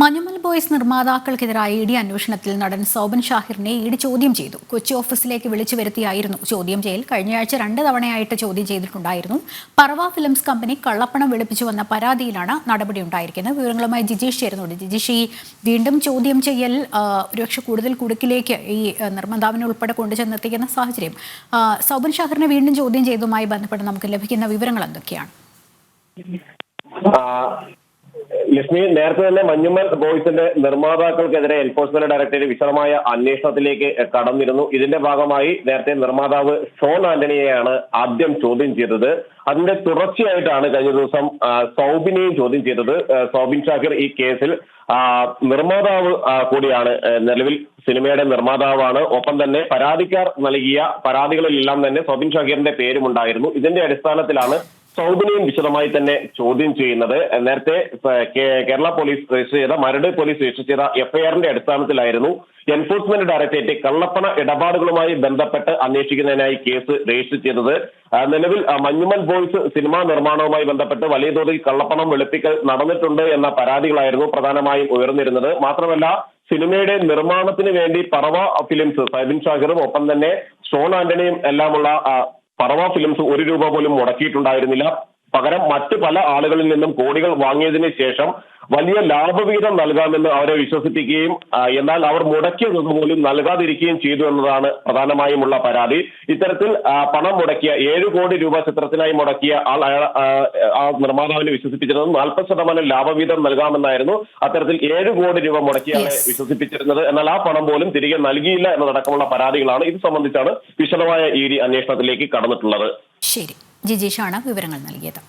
Manjummel boys നിർമ്മാതാക്കൾക്കെതിരായ E D അന്വേഷണത്തിൽ നടൻ സോബൻ ഷാഹിറിനെ ഇ ഡി ചോദ്യം ചെയ്തു. കൊച്ചി ഓഫീസിലേക്ക് വിളിച്ചു വരുത്തിയായിരുന്നു. ചോദ്യം ചെയ്യൽ കഴിഞ്ഞയാഴ്ച രണ്ട് തവണയായിട്ട് ചോദ്യം ചെയ്തിട്ടുണ്ടായിരുന്നു. പറവ ഫിലിംസ് കമ്പനി കള്ളപ്പണം വിളിപ്പിച്ചു വന്ന പരാതിയിലാണ് നടപടി ഉണ്ടായിരിക്കുന്നത്. വിവരങ്ങളുമായി ജിജീഷ് ചേരുന്നുണ്ട്. ജിജീഷ് ഈ വീണ്ടും ചോദ്യം ചെയ്യൽ ഒരുപക്ഷെ കൂടുതൽ കുടുക്കിലേക്ക് ഈ നിർമ്മാതാവിനെ ഉൾപ്പെടെ കൊണ്ടുചെന്നെത്തിക്കുന്ന സാഹചര്യം. സോബൻ ഷാഹിറിനെ വീണ്ടും ചോദ്യം ചെയ്തതുമായി ബന്ധപ്പെട്ട് നമുക്ക് ലഭിക്കുന്ന വിവരങ്ങൾ എന്തൊക്കെയാണ്? ലക്ഷ്മി നേരത്തെ തന്നെ മഞ്ഞുമൽ ബോയ്സിന്റെ നിർമ്മാതാക്കൾക്കെതിരെ എൻഫോഴ്സ്മെന്റ് ഡയറക്ടറേറ്റ് വിശദമായ അന്വേഷണത്തിലേക്ക് കടന്നിരുന്നു. ഇതിന്റെ ഭാഗമായി നേരത്തെ നിർമ്മാതാവ് ഷോൺ ആന്റണിയെയാണ് ആദ്യം ചോദ്യം ചെയ്തത്. അതിന്റെ തുടർച്ചയായിട്ടാണ് കഴിഞ്ഞ ദിവസം സൗബിനെയും ചോദ്യം ചെയ്തത്. സൗബിൻ ഷാക്കിർ ഈ കേസിൽ നിർമ്മാതാവ് കൂടിയാണ്. നിലവിൽ സിനിമയുടെ നിർമ്മാതാവാണ്. ഒപ്പം തന്നെ പരാതിക്കാർ നൽകിയ പരാതികളിലെല്ലാം തന്നെ സൗബിൻ ഷാക്കിറിന്റെ പേരുമുണ്ടായിരുന്നു. ഇതിന്റെ അടിസ്ഥാനത്തിലാണ് സൗബിനെയും വിശദമായി തന്നെ ചോദ്യം ചെയ്യുന്നത്. നേരത്തെ കേരള പോലീസ് രജിസ്റ്റർ ചെയ്ത മരട് പോലീസ് രജിസ്റ്റർ ചെയ്ത എഫ്ഐആറിന്റെ അടിസ്ഥാനത്തിലായിരുന്നു എൻഫോഴ്സ്മെന്റ് ഡയറക്ടറേറ്റ് കള്ളപ്പണ ഇടപാടുകളുമായി ബന്ധപ്പെട്ട് അന്വേഷിക്കുന്നതിനായി കേസ് രജിസ്റ്റർ ചെയ്തത്. നിലവിൽ മഞ്ഞുമൽ ബോയ്സ് സിനിമാ നിർമ്മാണവുമായി ബന്ധപ്പെട്ട് വലിയ തോതിൽ കള്ളപ്പണം വെളുപ്പിക്കൽ നടന്നിട്ടുണ്ട് എന്ന പരാതികളായിരുന്നു പ്രധാനമായും ഉയർന്നിരുന്നത്. മാത്രമല്ല സിനിമയുടെ നിർമ്മാണത്തിന് വേണ്ടി പറവ ഫിലിംസ് സൈബിൻ ഷാഹിറും ഒപ്പം തന്നെ ഷോൺ ആന്റണിയും എല്ലാമുള്ള പറവ ഫിലിംസ് ഒരു രൂപ പോലും മുടക്കിയിട്ടുണ്ടായിരുന്നില്ല. പകരം മറ്റ് പല ആളുകളിൽ നിന്നും കോടികൾ വാങ്ങിയതിന് ശേഷം വലിയ ലാഭവിഹിതം നൽകാമെന്ന് അവരെ വിശ്വസിപ്പിക്കുകയും എന്നാൽ അവർ മുടക്കിയ തുക പോലും നൽകാതിരിക്കുകയും ചെയ്തു എന്നതാണ് പ്രധാനമായുമുള്ള പരാതി. ഇത്തരത്തിൽ പണം മുടക്കിയ ഏഴ് കോടി രൂപ ചിത്രത്തിനായി മുടക്കിയ ആൾ ആ, നിർമ്മാതാവിനെ വിശ്വസിപ്പിച്ചിരുന്നത് നാൽപ്പത് ശതമാനം ലാഭവിഹിതം നൽകാമെന്നായിരുന്നു അത്തരത്തിൽ ഏഴ് കോടി രൂപ മുടക്കിയ ആളെ. വിശ്വസിപ്പിച്ചിരുന്നത്. എന്നാൽ ആ പണം പോലും തിരികെ നൽകിയില്ല എന്നതടക്കമുള്ള പരാതികളാണ് ഇത് സംബന്ധിച്ചാണ് വിശദമായ ഈ അന്വേഷണത്തിലേക്ക് കടന്നിട്ടുള്ളത്. ശരി. ജിജീഷാണ് വിവരങ്ങൾ നൽകിയത്.